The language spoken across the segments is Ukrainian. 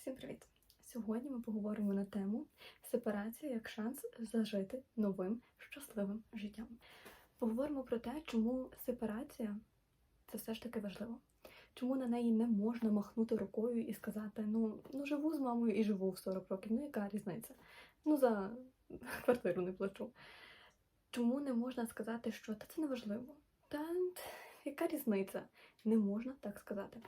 Всім привіт! Сьогодні ми поговоримо на тему сепарація як шанс зажити новим щасливим життям. Поговоримо про те, чому сепарація це все ж таки важливо. Чому на неї не можна махнути рукою і сказати: ну, ну живу з мамою і живу в 40 років, ну яка різниця? Ну за квартиру не плачу. Чому не можна сказати, що та це важливо? Та яка різниця? Не можна так сказати.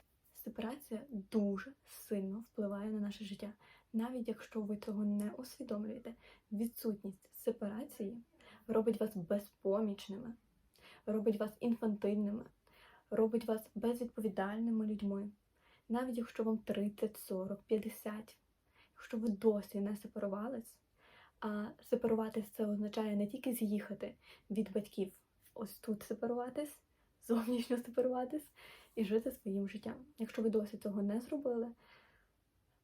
Сепарація дуже сильно впливає на наше життя, навіть якщо ви цього не усвідомлюєте. Відсутність сепарації робить вас безпомічними, робить вас інфантильними, робить вас безвідповідальними людьми. Навіть якщо вам 30, 40, 50, якщо ви досі не сепарувались, а сепаруватись це означає не тільки з'їхати від батьків, ось тут сепаруватись, зовнішньо сепаруватись і жити своїм життям. Якщо ви досі цього не зробили,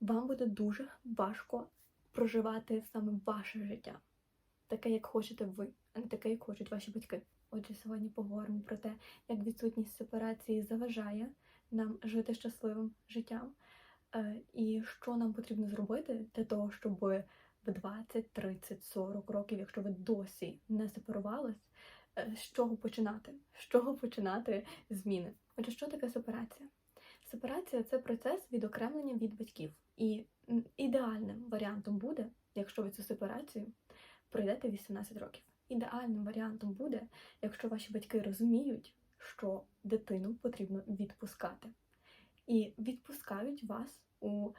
вам буде дуже важко проживати саме ваше життя, таке, як хочете ви, а не таке, як хочуть ваші батьки. Отже, сьогодні поговоримо про те, як відсутність сепарації заважає нам жити щасливим життям, е, і що нам потрібно зробити для того, щоб в 20, 30, 40 років, якщо ви досі не сепарувались, з чого починати? З чого починати зміни? Отже, що таке сепарація? Сепарація це процес відокремлення від батьків. І ідеальним варіантом буде, якщо ви цю сепарацію пройдете 18 років. Ідеальним варіантом буде, якщо ваші батьки розуміють, що дитину потрібно відпускати. І відпускають вас у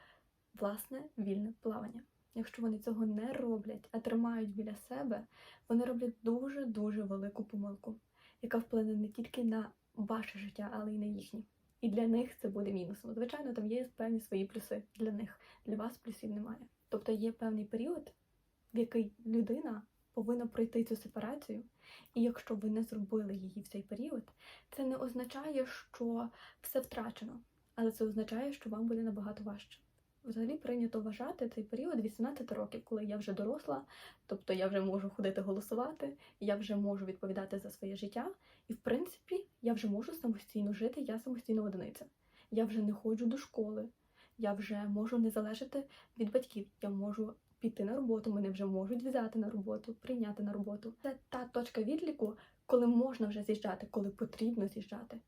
власне вільне плавання. Якщо вони цього не роблять, а тримають біля себе, вони роблять дуже-дуже велику помилку, яка вплине не тільки на ваше життя, але й на їхнє. І для них це буде мінусом. Звичайно, там є певні свої плюси для них. Для вас плюсів немає. Тобто є певний період, в який людина повинна пройти цю сепарацію, і якщо ви не зробили її в цей період, це не означає, що все втрачено, але це означає, що вам буде набагато важче. Взагалі прийнято вважати цей період 18 років, коли я вже доросла, тобто я вже можу ходити голосувати, я вже можу відповідати за своє життя, і в принципі я вже можу самостійно жити, я самостійна одиниця. Я вже не ходжу до школи, я вже можу не залежати від батьків, я можу піти на роботу, мене вже можуть взяти на роботу, прийняти на роботу. Це та точка відліку, коли можна вже з'їжджати, коли потрібно з'їжджати.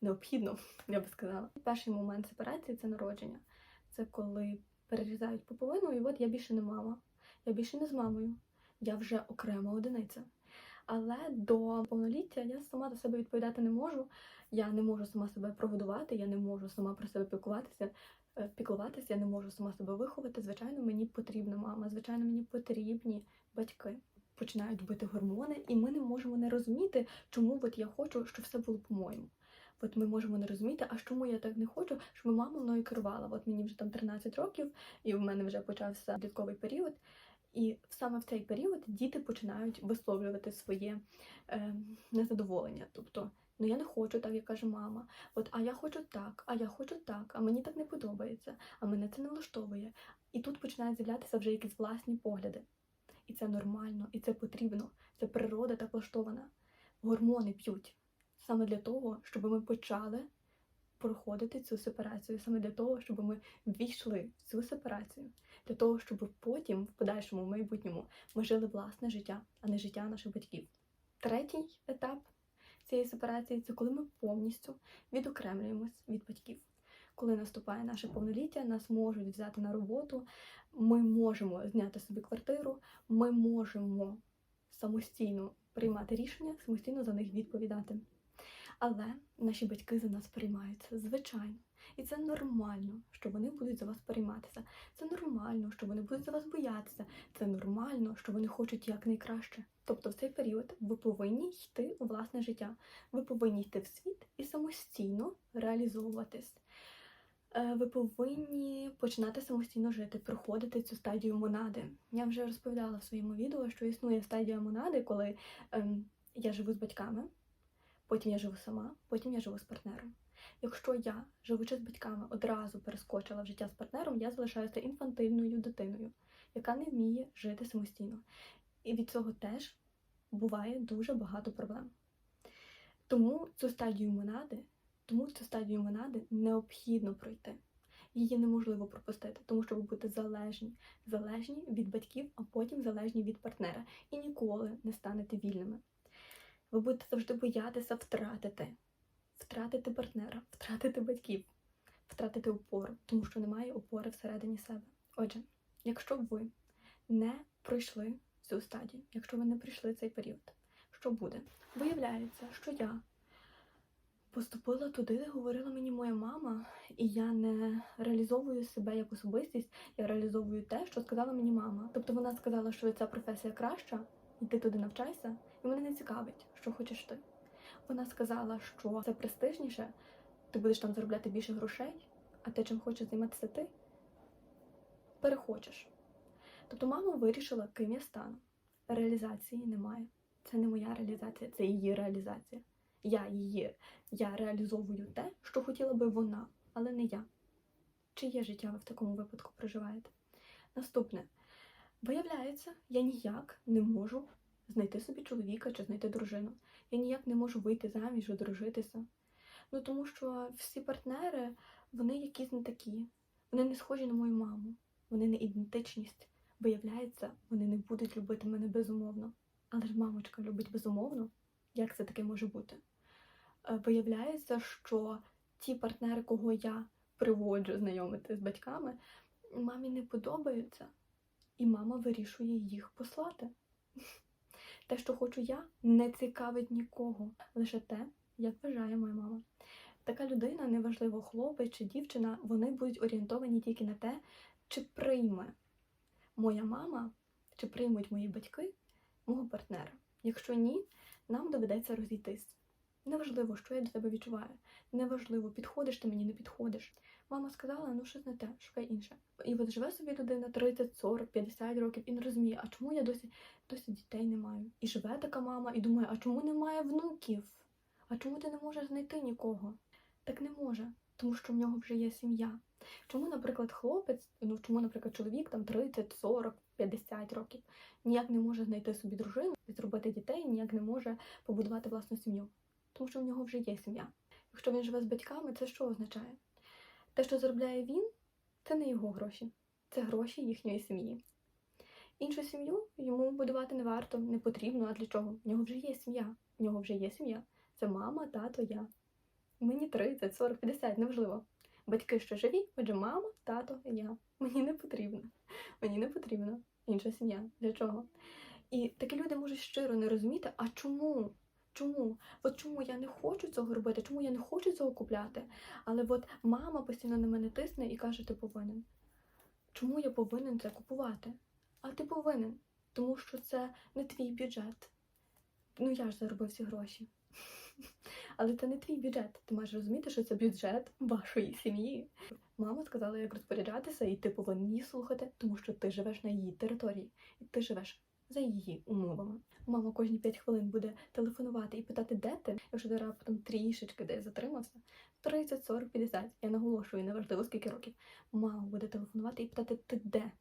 Необхідно, я би сказала. Перший момент сепарації це народження. Це коли перерізають пуповину, і от я більше не мама, я більше не з мамою, я вже окрема одиниця. Але до повноліття я сама за себе відповідати не можу. Я не можу сама себе прогодувати, я не можу сама про себе піклуватися, е, піклуватися, я не можу сама себе виховати. Звичайно, мені потрібна мама, звичайно, мені потрібні батьки. Починають бити гормони, і ми не можемо не розуміти, чому от я хочу, щоб все було по-моєму. От ми можемо не розуміти, а чому я так не хочу, щоб мама мною керувала. От мені вже там 13 років, і в мене вже почався підлітковий період. І саме в цей період діти починають висловлювати своє е, незадоволення. Тобто, ну я не хочу так, як каже мама. От, а я хочу так, а я хочу так, а мені так не подобається, а мене це не влаштовує. І тут починають з'являтися вже якісь власні погляди. І це нормально, і це потрібно. Це природа так влаштована. Гормони п'ють саме для того, щоб ми почали проходити цю сепарацію, саме для того, щоб ми ввійшли в цю сепарацію, для того, щоб потім, в подальшому в майбутньому, ми жили власне життя, а не життя наших батьків. Третій етап цієї сепарації це коли ми повністю відокремлюємось від батьків. Коли наступає наше повноліття, нас можуть взяти на роботу, ми можемо зняти собі квартиру, ми можемо самостійно приймати рішення, самостійно за них відповідати. Але наші батьки за нас переймаються, звичайно. І це нормально, що вони будуть за вас перейматися. Це нормально, що вони будуть за вас боятися. Це нормально, що вони хочуть якнайкраще. Тобто в цей період ви повинні йти у власне життя. Ви повинні йти в світ і самостійно реалізовуватись. Е, Ви повинні починати самостійно жити, проходити цю стадію монади. Я вже розповідала в своєму відео, що існує стадія монади, коли ем, я живу з батьками. Потім я живу сама, потім я живу з партнером. Якщо я, живучи з батьками, одразу перескочила в життя з партнером, я залишаюся інфантильною дитиною, яка не вміє жити самостійно. І від цього теж буває дуже багато проблем. Тому цю стадію монади, тому цю стадію монади необхідно пройти. її неможливо пропустити, тому що ви будете залежні, залежні від батьків, а потім залежні від партнера, і ніколи не станете вільними. Ви будете завжди боятися втратити, втратити партнера, втратити батьків, втратити опору, тому що немає опори всередині себе. Отже, якщо ви не пройшли цю стадію, якщо ви не пройшли цей період, що буде? Виявляється, що я поступила туди, де говорила мені моя мама, і я не реалізовую себе як особистість, я реалізовую те, що сказала мені мама. Тобто вона сказала, що ця професія краща, і ти туди навчайся, і мене не цікавить, що хочеш ти. Вона сказала, що це престижніше, ти будеш там заробляти більше грошей, а те, чим хочеш займатися ти, перехочеш. Тобто мама вирішила, ким я стану. Реалізації немає. Це не моя реалізація, це її реалізація. Я її, я реалізовую те, що хотіла би вона, але не я. Чиє життя ви в такому випадку проживаєте? Наступне. Виявляється, я ніяк не можу знайти собі чоловіка чи знайти дружину. Я ніяк не можу вийти заміж, одружитися. Ну тому що всі партнери, вони якісь не такі. Вони не схожі на мою маму. Вони не ідентичність. Виявляється, вони не будуть любити мене безумовно. Але ж мамочка любить безумовно. Як це таке може бути? Е, Виявляється, що ті партнери, кого я приводжу знайомити з батьками, мамі не подобаються, і мама вирішує їх послати. Те, що хочу я, не цікавить нікого. Лише те, як вважає моя мама. Така людина, неважливо, хлопець чи дівчина, вони будуть орієнтовані тільки на те, чи прийме моя мама, чи приймуть мої батьки мого партнера. Якщо ні, нам доведеться розійтись. Неважливо, що я до тебе відчуваю. Неважливо, підходиш ти мені, не підходиш. Мама сказала, ну щось не те, шукай інше. І от живе собі людина 30, 40, 50 років і не розуміє, а чому я досі, досі дітей не маю. І живе така мама і думає, а чому немає внуків? А чому ти не можеш знайти нікого? Так не може, тому що в нього вже є сім'я. Чому, наприклад, хлопець, ну чому, наприклад, чоловік там 30, 40, 50 років ніяк не може знайти собі дружину, і зробити дітей, ніяк не може побудувати власну сім'ю, тому що в нього вже є сім'я. Якщо він живе з батьками, це що означає? Те, що заробляє він, це не його гроші, це гроші їхньої сім'ї. Іншу сім'ю йому будувати не варто, не потрібно. А для чого? В нього вже є сім'я. В нього вже є сім'я. Це мама, тато, я. Мені 30, 40, 50, неважливо. Батьки ще живі, отже, мама, тато, я. Мені не потрібно. Мені не потрібна інша сім'я. Для чого? І такі люди можуть щиро не розуміти, а чому? Чому? От чому я не хочу цього робити, чому я не хочу цього купляти? Але от мама постійно на мене тисне і каже, ти повинен. Чому я повинен це купувати? А ти повинен, тому що це не твій бюджет. Ну я ж заробив ці гроші. Але це не твій бюджет. Ти маєш розуміти, що це бюджет вашої сім'ї. Мама сказала, як розпоряджатися, і ти повинен її слухати, тому що ти живеш на її території, і ти живеш за її умовами. Мама кожні 5 хвилин буде телефонувати і питати, де ти, якщо ти раптом трішечки десь затримався. 30, 40, 50, я наголошую, неважливо скільки років. Мама буде телефонувати і питати, ти де?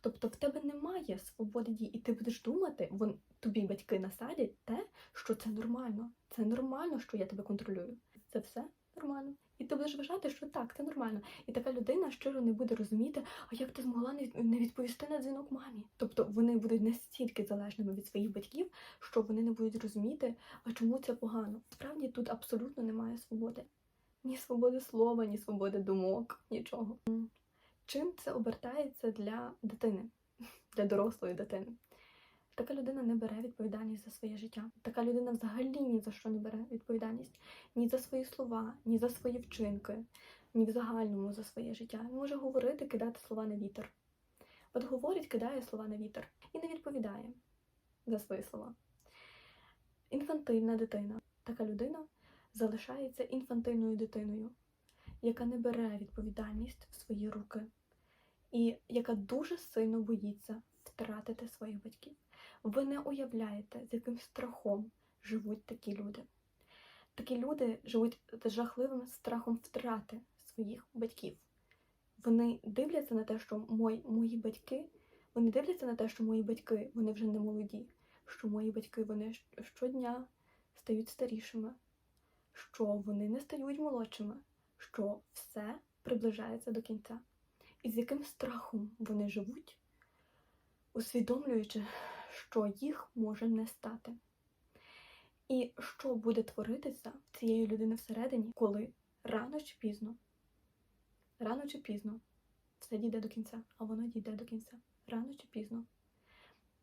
Тобто в тебе немає свободи дій, і ти будеш думати, вон тобі батьки насадять те, що це нормально. Це нормально, що я тебе контролюю. Це все нормально. І ти будеш вважати, що так, це нормально. І така людина щиро не буде розуміти, а як ти змогла не відповісти на дзвінок мамі. Тобто вони будуть настільки залежними від своїх батьків, що вони не будуть розуміти, а чому це погано. Справді тут абсолютно немає свободи. Ні свободи слова, ні свободи думок, нічого. Чим це обертається для дитини, для дорослої дитини? Така людина не бере відповідальність за своє життя. Така людина взагалі ні за що не бере відповідальність ні за свої слова, ні за свої вчинки, ні в загальному за своє життя. Він може говорити, кидати слова на вітер. От говорить, кидає слова на вітер і не відповідає за свої слова. Інфантильна дитина. Така людина залишається інфантильною дитиною, яка не бере відповідальність в свої руки і яка дуже сильно боїться втратити своїх батьків. Ви не уявляєте, з яким страхом живуть такі люди. Такі люди живуть з жахливим страхом втрати своїх батьків. Вони дивляться на те, що мої, мої батьки, вони дивляться на те, що мої батьки вони вже не молоді, що мої батьки вони щодня стають старішими, що вони не стають молодшими, що все приближається до кінця, і з яким страхом вони живуть, усвідомлюючи, що їх може не стати. І що буде творитися цієї людини всередині, коли рано чи пізно, рано чи пізно все дійде до кінця, а воно дійде до кінця. Рано чи пізно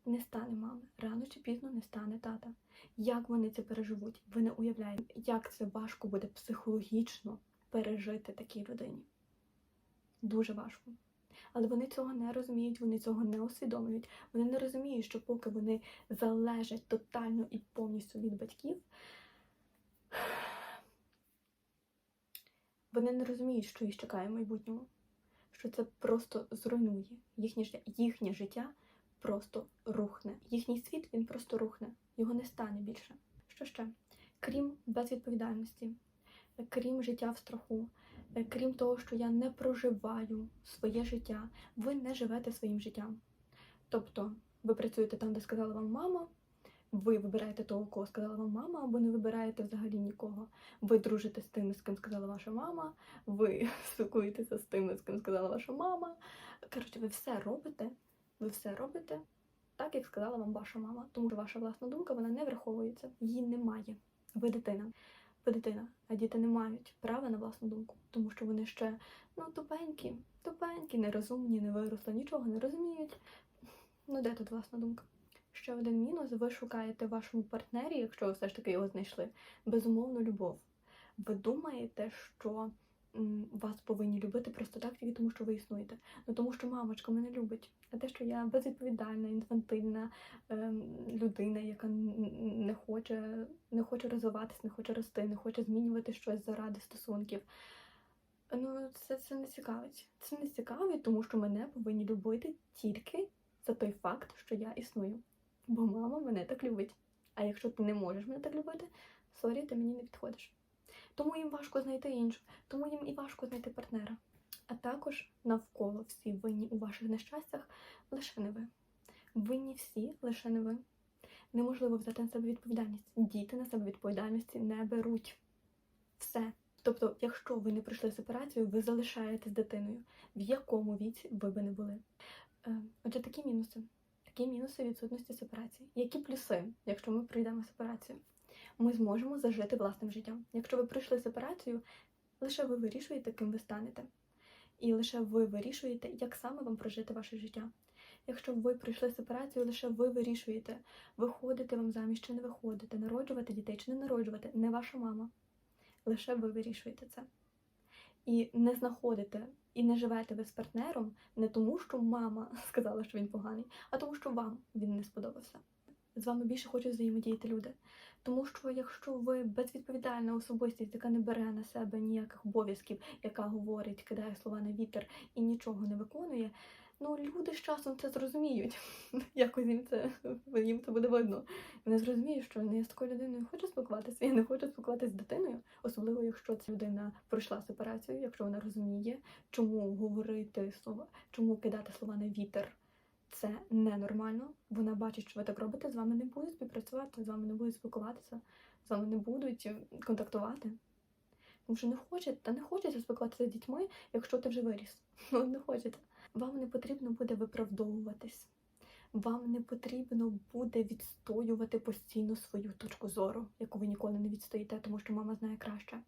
не стане мами, рано чи пізно не стане тата. Як вони це переживуть? Ви не уявляєте, як це важко буде психологічно пережити такій людині. Дуже важко. Але вони цього не розуміють, вони цього не усвідомлюють. Вони не розуміють, що поки вони залежать тотально і повністю від батьків, вони не розуміють, що їх чекає в майбутньому, що це просто зруйнує їхнє життя. Їхнє життя просто рухне. Їхній світ він просто рухне, його не стане більше. Що ще? Крім безвідповідальності, крім життя в страху, крім того, що я не проживаю своє життя, ви не живете своїм життям. Тобто, ви працюєте там, де сказала вам мама. Ви вибираєте того, кого сказала вам мама, або не вибираєте взагалі нікого. Ви дружите з тими, з ким сказала ваша мама, ви спілкуєтеся з тими, з ким сказала ваша мама. Коротше, ви все робите, ви все робите так, як сказала вам ваша мама, тому що ваша власна думка вона не враховується, її немає. Ви дитина. Ви дитина, а діти не мають права на власну думку, тому що вони ще ну тупенькі, тупенькі, нерозумні, не виросли, нічого не розуміють. Ну де тут власна думка? Ще один мінус: ви шукаєте вашому партнері, якщо ви все ж таки його знайшли, безумовну любов. Ви думаєте, що вас повинні любити просто так, тільки тому, що ви існуєте. Ну тому що мамочка мене любить. А те, що я безвідповідальна, інфантильна ем, людина, яка не хоче, не хоче розвиватись, не хоче рости, не хоче змінювати щось заради стосунків. Ну, це, це не цікавить. Це не цікавить, тому що мене повинні любити тільки за той факт, що я існую. Бо мама мене так любить. А якщо ти не можеш мене так любити, сорі, ти мені не підходиш. Тому їм важко знайти іншу, тому їм і важко знайти партнера. А також навколо всі винні у ваших нещастях лише не ви. Винні всі, лише не ви. Неможливо взяти на себе відповідальність. Діти на себе відповідальності не беруть. Все. Тобто, якщо ви не пройшли сепарацію, ви залишаєтесь дитиною, в якому віці ви би не були. Е, Отже, такі мінуси. Такі мінуси відсутності сепарації. Які плюси, якщо ми пройдемо сепарацію? Ми зможемо зажити власним життям. Якщо ви пройшли сепарацію, лише ви вирішуєте, ким ви станете. І лише ви вирішуєте, як саме вам прожити ваше життя. Якщо ви пройшли сепарацію, лише ви вирішуєте, виходити вам заміж чи не виходити, народжувати дітей чи не народжувати, не ваша мама. Лише ви вирішуєте це. І не знаходите і не живете ви з партнером не тому, що мама сказала, що він поганий, а тому, що вам він не сподобався. З вами більше хочуть взаємодіяти люди. Тому що якщо ви безвідповідальна особистість, яка не бере на себе ніяких обов'язків, яка говорить, кидає слова на вітер і нічого не виконує, ну люди з часом це зрозуміють. Якось їм це їм це буде видно. Вони зрозуміють, що я з такою людиною хочу спілкуватися, я не хочу спілкуватися з дитиною, особливо якщо ця людина пройшла сепарацію, якщо вона розуміє, чому говорити слова, чому кидати слова на вітер. Це ненормально. Вона бачить, що ви так робите, з вами не будуть співпрацювати, з вами не будуть спілкуватися, з вами не будуть е, контактувати. Тому що не хочете, та не хочеться спілкуватися з дітьми, якщо ти вже виріс. Ну, не хочете. Вам не потрібно буде виправдовуватись. Вам не потрібно буде відстоювати постійно свою точку зору, яку ви ніколи не відстоїте, тому що мама знає краще.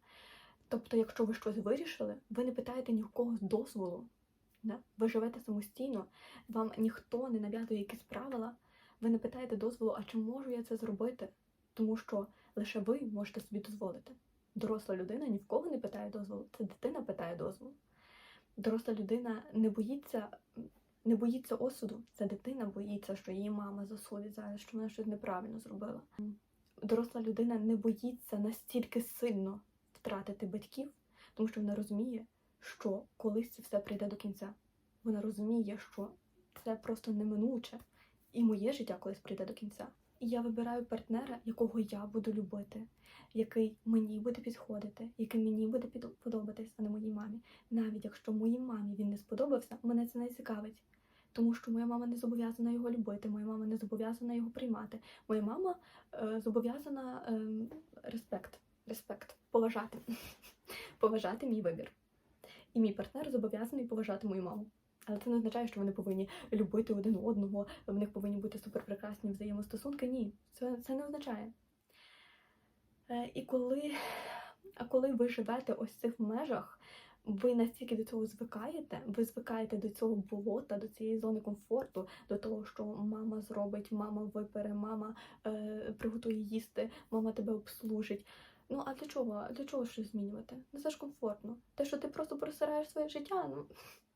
Тобто, якщо ви щось вирішили, ви не питаєте ні в кого дозволу. Да? Ви живете самостійно, вам ніхто не нав'язує якісь правила, ви не питаєте дозволу, а чи можу я це зробити? Тому що лише ви можете собі дозволити. Доросла людина ні в кого не питає дозволу, це дитина питає дозволу. Доросла людина не боїться, не боїться осуду. Це дитина боїться, що її мама засудить зараз, що вона щось неправильно зробила. Доросла людина не боїться настільки сильно втратити батьків, тому що вона розуміє, що колись це все прийде до кінця. Вона розуміє, що це просто неминуче, і моє життя колись прийде до кінця. І я вибираю партнера, якого я буду любити, який мені буде підходити, який мені буде подобатись, а не моїй мамі. Навіть якщо моїй мамі він не сподобався, мене це не цікавить. Тому що моя мама не зобов'язана його любити, моя мама не зобов'язана його приймати. Моя мама е, зобов'язана ем, респект, респект, поважати, поважати мій вибір. І мій партнер зобов'язаний поважати мою маму. Але це не означає, що вони повинні любити один одного, в них повинні бути суперпрекрасні взаємостосунки. Ні, це, це не означає. Е, І коли, а коли ви живете ось цих межах, ви настільки до цього звикаєте, ви звикаєте до цього болота, до цієї зони комфорту, до того, що мама зробить, мама випере, мама е, приготує їсти, мама тебе обслужить. Ну а для чого? Для чого щось змінювати? Ну це ж комфортно. Те, що ти просто просираєш своє життя, ну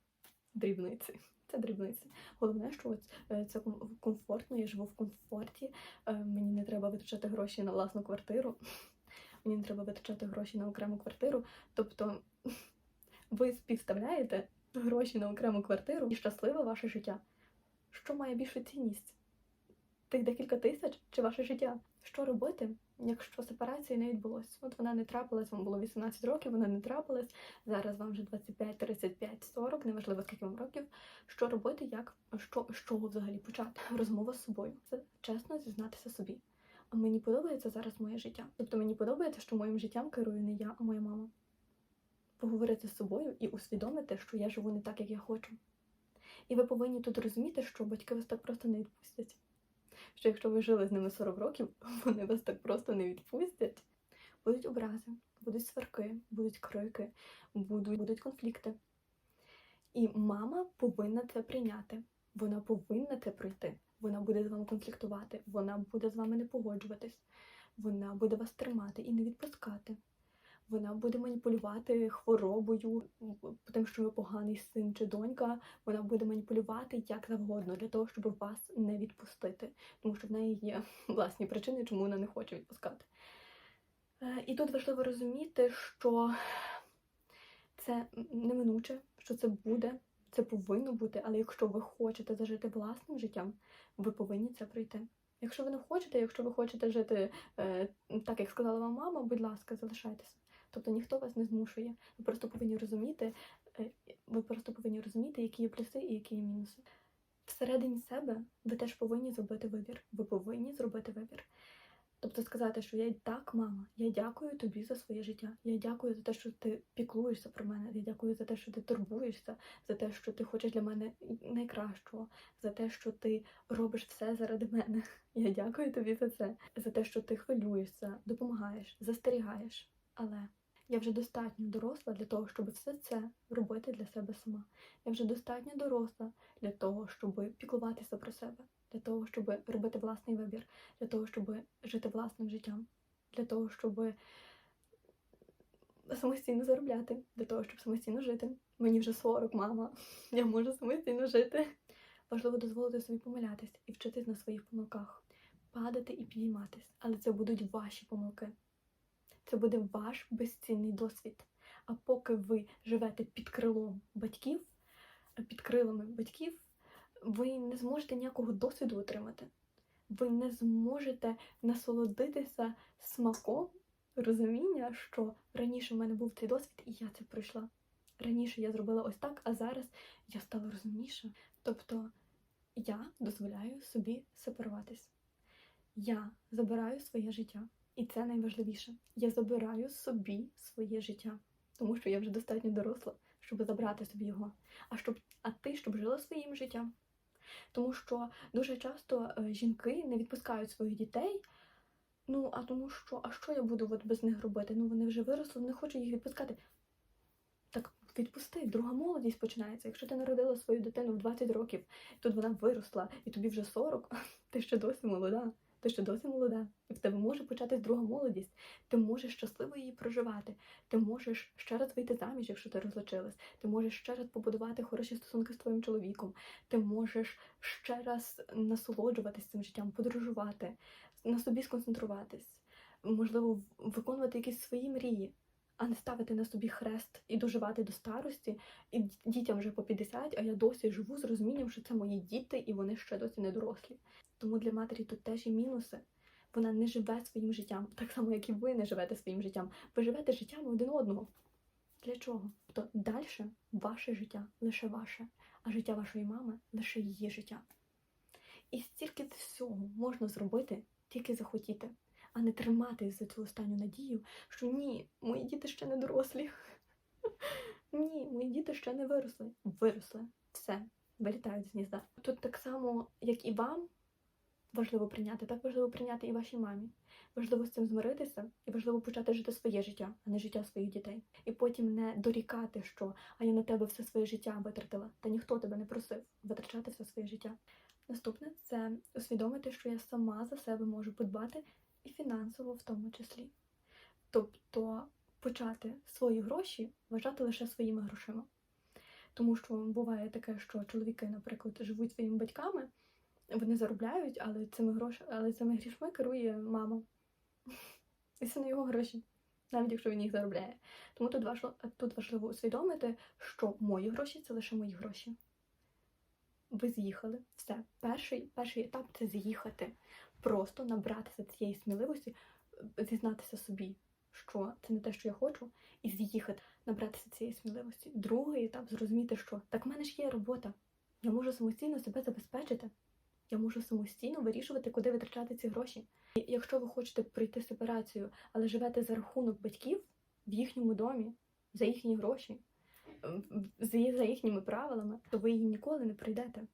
дрібниці. Це дрібниці. Головне, що е, це комфортно, я живу в комфорті. е, Мені не треба витрачати гроші на власну квартиру. Мені не треба витрачати гроші на окрему квартиру. Тобто ви співставляєте гроші на окрему квартиру і щасливе ваше життя. Що має більшу цінність? Тих декілька тисяч чи ваше життя? Що робити, якщо сепарації не відбулось? От вона не трапилась, вам було 18 років, вона не трапилась. Зараз вам вже 25, 35, 40, неважливо скільки вам років. Що робити, як що, чого взагалі почати? Розмова з собою. Це чесно зізнатися собі. А мені подобається зараз моє життя. Тобто мені подобається, що моїм життям керує не я, а моя мама. Поговорити з собою і усвідомити, що я живу не так, як я хочу. І ви повинні тут розуміти, що батьки вас так просто не відпустять. Що якщо ви жили з ними 40 років, вони вас так просто не відпустять. Будуть образи, будуть сварки, будуть крики, будуть, будуть конфлікти. І мама повинна це прийняти. Вона повинна це пройти. Вона буде з вами конфліктувати, вона буде з вами не погоджуватись, вона буде вас тримати і не відпускати. Вона буде маніпулювати хворобою, тим, що ви поганий син чи донька. Вона буде маніпулювати як завгодно для того, щоб вас не відпустити, тому що в неї є власні причини, чому вона не хоче відпускати. Е, І тут важливо розуміти, що це неминуче, що це буде, це повинно бути, але якщо ви хочете зажити власним життям, ви повинні це пройти. Якщо ви не хочете, якщо ви хочете жити е, так, як сказала вам мама, будь ласка, залишайтеся. Тобто ніхто вас не змушує. Ви просто повинні розуміти, е, ви просто повинні розуміти, які є плюси і які є мінуси. Всередині себе ви теж повинні зробити вибір. Ви повинні зробити вибір. Тобто сказати, що я так, мама, я дякую тобі за своє життя. Я дякую за те, що ти піклуєшся про мене. Я дякую за те, що ти турбуєшся, за те, що ти хочеш для мене найкращого, за те, що ти робиш все заради мене. Я дякую тобі за це, за те, що ти хвилюєшся, допомагаєш, застерігаєш. Але я вже достатньо доросла для того, щоб все це робити для себе сама. Я вже достатньо доросла для того, щоб піклуватися про себе, для того, щоб робити власний вибір, для того, щоб жити власним життям, для того, щоб самостійно заробляти, для того, щоб самостійно жити. Мені вже 40, мама. Я можу самостійно жити. Важливо дозволити собі помилятись і вчитись на своїх помилках, падати і підійматись, але це будуть ваші помилки. Це буде ваш безцінний досвід. А поки ви живете під крилом батьків, під крилами батьків, ви не зможете ніякого досвіду отримати. Ви не зможете насолодитися смаком розуміння, що раніше в мене був цей досвід, і я це пройшла. Раніше я зробила ось так, а зараз я стала розумніша. Тобто я дозволяю собі сепаруватись. Я забираю своє життя. І це найважливіше. Я забираю собі своє життя, тому що я вже достатньо доросла, щоб забрати собі його. А щоб, а ти щоб жила своїм життям. Тому що дуже часто е, жінки не відпускають своїх дітей. Ну, а тому що, а що я буду от без них робити? Ну вони вже виросли, не хочу їх відпускати. Так відпусти, друга молодість починається. Якщо ти народила свою дитину в 20 років, тут вона виросла, і тобі вже 40, ти ще досі молода. Ти ще досі молода, і в тебе може початись друга молодість. Ти можеш щасливо її проживати. Ти можеш ще раз вийти заміж, якщо ти розлучилась. Ти можеш ще раз побудувати хороші стосунки з твоїм чоловіком. Ти можеш ще раз насолоджуватись цим життям, подорожувати, на собі сконцентруватись, можливо, виконувати якісь свої мрії, а не ставити на собі хрест і доживати до старості, і дітям вже по 50, а я досі живу з розумінням, що це мої діти, і вони ще досі не дорослі. Тому для матері тут теж є мінуси. Вона не живе своїм життям, так само, як і ви не живете своїм життям. Ви живете життям один одного. Для чого? То далі ваше життя лише ваше, а життя вашої мами лише її життя. І стільки всього можна зробити, тільки захотіти, а не триматись за цю останню надію, що ні, мої діти ще не дорослі. Ні, мої діти ще не виросли. Виросли. Все, вилітають з гнізда. Тут так само, як і вам важливо прийняти, так важливо прийняти і вашій мамі. Важливо з цим змиритися, і важливо почати жити своє життя, а не життя своїх дітей. І потім не дорікати, що а я на тебе все своє життя витратила. Та ніхто тебе не просив витрачати все своє життя. Наступне це усвідомити, що я сама за себе можу подбати і фінансово в тому числі. Тобто почати свої гроші вважати лише своїми грошима. Тому що буває таке, що чоловіки, наприклад, живуть своїми батьками, вони заробляють, але цими грош... але цими грішми керує мама. І це не його гроші, навіть якщо він їх заробляє. Тому тут важливо, тут важливо усвідомити, що мої гроші це лише мої гроші. Ви з'їхали. Все. Перший, перший етап це з'їхати. Просто набратися цієї сміливості, зізнатися собі, що це не те, що я хочу, і з'їхати, набратися цієї сміливості. Другий етап зрозуміти, що так в мене ж є робота. Я можу самостійно себе забезпечити. Я можу самостійно вирішувати, куди витрачати ці гроші. І якщо ви хочете пройти сепарацію, але живете за рахунок батьків в їхньому домі, за їхні гроші, за їхніми правилами, то ви її ніколи не пройдете.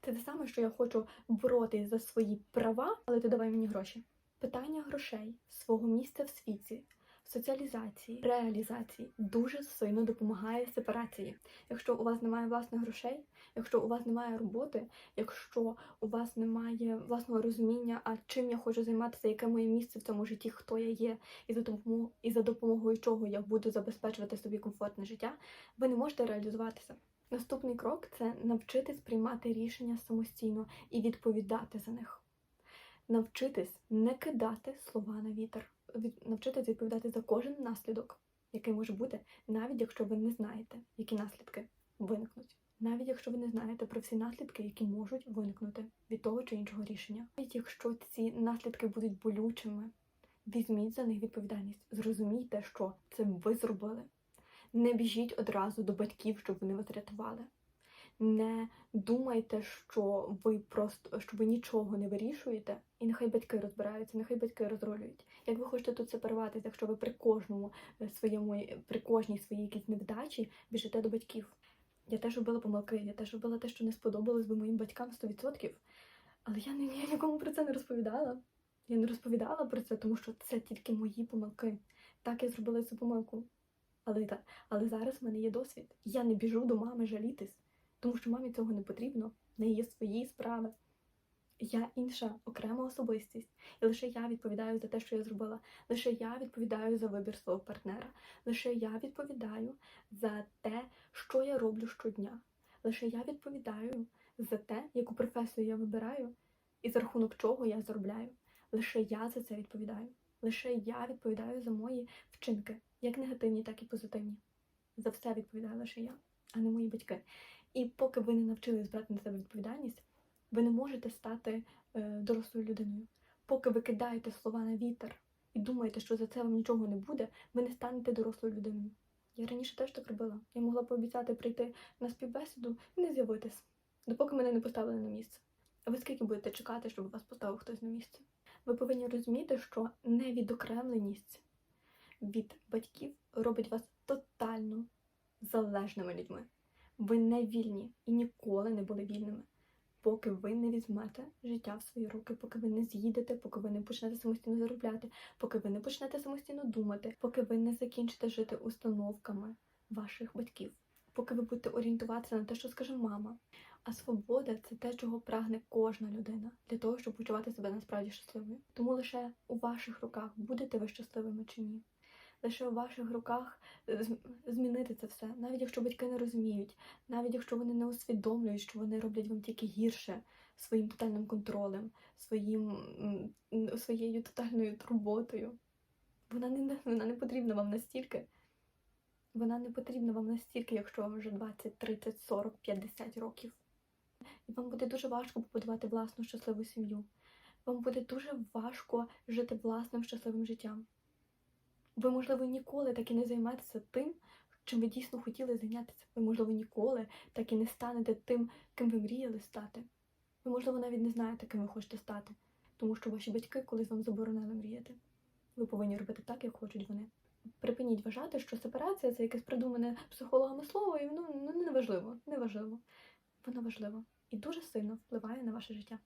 Це те саме, що я хочу боротись за свої права, але ти давай мені гроші. Питання грошей, свого місця в світі, соціалізації, реалізації дуже сильно допомагає сепарації. Якщо у вас немає власних грошей, якщо у вас немає роботи, якщо у вас немає власного розуміння, а чим я хочу займатися, яке моє місце в цьому житті, хто я є, і за допомогою, і за допомогою чого я буду забезпечувати собі комфортне життя, ви не можете реалізуватися. Наступний крок це навчитись приймати рішення самостійно і відповідати за них. Навчитись не кидати слова на вітер, навчитись відповідати за кожен наслідок, який може бути, навіть якщо ви не знаєте, які наслідки виникнуть. Навіть якщо ви не знаєте про всі наслідки, які можуть виникнути від того чи іншого рішення. Навіть якщо ці наслідки будуть болючими, візьміть за них відповідальність. Зрозумійте, що це ви зробили. Не біжіть одразу до батьків, щоб вони вас рятували. Не думайте, що ви просто що ви нічого не вирішуєте, і нехай батьки розбираються, нехай батьки розрулюють. Як ви хочете тут сепаруватися, якщо ви при кожному е, своєму при кожній своїй якійсь невдачі біжите до батьків? Я теж робила помилки, я теж робила те, що не сподобалось би моїм батькам 100%. Але я, не, я нікому про це не розповідала. Я не розповідала про це, тому що це тільки мої помилки. Так я зробила цю помилку. Але, та- але зараз в мене є досвід. Я не біжу до мами жалітись, тому що мамі цього не потрібно. В неї є свої справи. Я інша окрема особистість, і лише я відповідаю за те, що я зробила. Лише я відповідаю за вибір свого партнера. Лише я відповідаю за те, що я роблю щодня. Лише я відповідаю за те, яку професію я вибираю, і за рахунок чого я заробляю. Лише я за це відповідаю. Лише я відповідаю за мої вчинки, як негативні, так і позитивні. За все відповідаю лише я, а не мої батьки. І поки ви не навчились брати на себе відповідальність, ви не можете стати е, дорослою людиною. Поки ви кидаєте слова на вітер і думаєте, що за це вам нічого не буде, ви не станете дорослою людиною. Я раніше теж так робила. Я могла пообіцяти прийти на співбесіду і не з'явитись, допоки мене не поставили на місце. А ви скільки будете чекати, щоб вас поставив хтось на місце? Ви повинні розуміти, що невідокремленість від батьків робить вас тотально залежними людьми. Ви не вільні і ніколи не були вільними, поки ви не візьмете життя в свої руки, поки ви не з'їдете, поки ви не почнете самостійно заробляти, поки ви не почнете самостійно думати, поки ви не закінчите жити установками ваших батьків, поки ви будете орієнтуватися на те, що скаже мама. А свобода це те, чого прагне кожна людина для того, щоб почувати себе насправді щасливою. Тому лише у ваших руках будете ви щасливими чи ні. Лише у ваших руках е, змінити це все, навіть якщо батьки не розуміють, навіть якщо вони не усвідомлюють, що вони роблять вам тільки гірше своїм тотальним контролем, своїм, своєю тотальною турботою. Вона не, вона не потрібна вам настільки. Вона не потрібна вам настільки, якщо вам вже 20, 30, 40, 50 років. І вам буде дуже важко побудувати власну щасливу сім'ю. Вам буде дуже важко жити власним щасливим життям. Ви, можливо, ніколи так і не займетеся тим, чим ви дійсно хотіли зайнятися. Ви, можливо, ніколи так і не станете тим, ким ви мріяли стати. Ви, можливо, навіть не знаєте, ким ви хочете стати, тому що ваші батьки колись вам заборонили мріяти. Ви повинні робити так, як хочуть вони. припиніть вважати, що сепарація це якесь придумане психологами слово, і воно ну, не важливо, не важливо. Воно важливо і дуже сильно впливає на ваше життя.